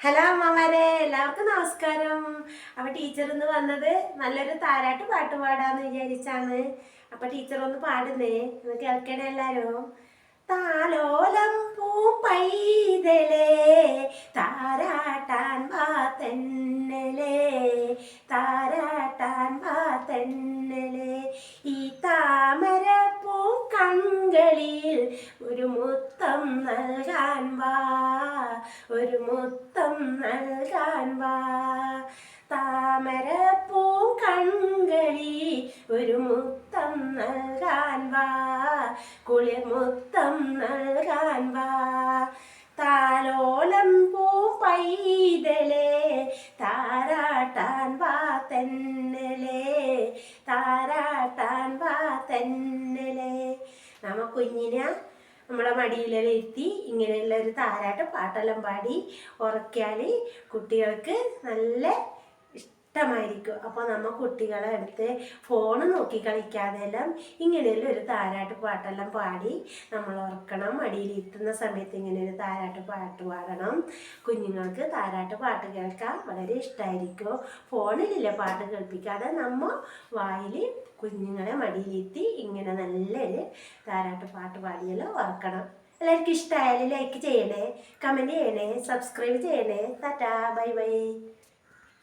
Hello അമ്മമാരെ എല്ലാവർക്കും നമസ്കാരം. അപ്പൊ ടീച്ചർ ഇന്ന് വന്നത് നല്ലൊരു താരാട്ട് പാട്ട് പാടാന്ന് വിചാരിച്ചാണ്. അപ്പൊ ടീച്ചർ ഒന്ന് പാടുന്നേ. ഒന്ന് കേൾക്കണേ എല്ലാരും. താലോലം പൂ പൈതലേ താരാട്ടാൻ വാ തെന്നലേ താരാട്ടാൻ വാ തെന്നലേ ഈ താമര പൂ കങ്കളിൽ ഒരു മുത്തം നൽകാൻ വാ ഒരു മുത്തം നൽകാൻ വാ. താമരപ്പൂ കൺകളി ഒരു മുത്തം നൽകാൻ വാ. കുളിർ മുത്തം നൽകാൻ വാ. താലോലം പൂ പൈതലേ താരാട്ടാൻ വാ തെന്നലേ താരാട്ടാൻ വാ തെന്നലേ. നമ്മ കുഞ്ഞിനെ നമ്മളെ മടിയിലെത്തി ഇങ്ങനെയുള്ള ഒരു താരാട്ട് പാട്ടെല്ലാം പാടി ഉറക്കിയാൽ കുട്ടികൾക്ക് നല്ല ഇഷ്ടമായിരിക്കും. അപ്പോൾ നമ്മൾ കുട്ടികളെ എടുത്ത് ഫോൺ നോക്കി കളിക്കാതെല്ലാം ഇങ്ങനെയുള്ള ഒരു താരാട്ട് പാട്ടെല്ലാം പാടി നമ്മൾ ഉറക്കണം മടിയിലിരുത്തുന്ന സമയത്ത് ഇങ്ങനെ ഒരു താരാട്ട് പാട്ട് പാടണം. കുഞ്ഞുങ്ങൾക്ക് താരാട്ട് പാട്ട് കേൾക്കാൻ വളരെ ഇഷ്ടമായിരിക്കും ഫോണിലില്ല പാട്ട് കേൾപ്പിക്കാതെ നമ്മൾ വായിൽ കുഞ്ഞുങ്ങളെ മടിയിലിരുത്തി ഇങ്ങനെ നല്ലൊരു താരാട്ട് പാട്ട് പാടിയെല്ലാം ഉറക്കണം എല്ലാവർക്കും ഇഷ്ടമായാലും ലൈക്ക് ചെയ്യണേ കമന്റ് ചെയ്യണേ സബ്സ്ക്രൈബ് ചെയ്യണേ. Tata bye bye.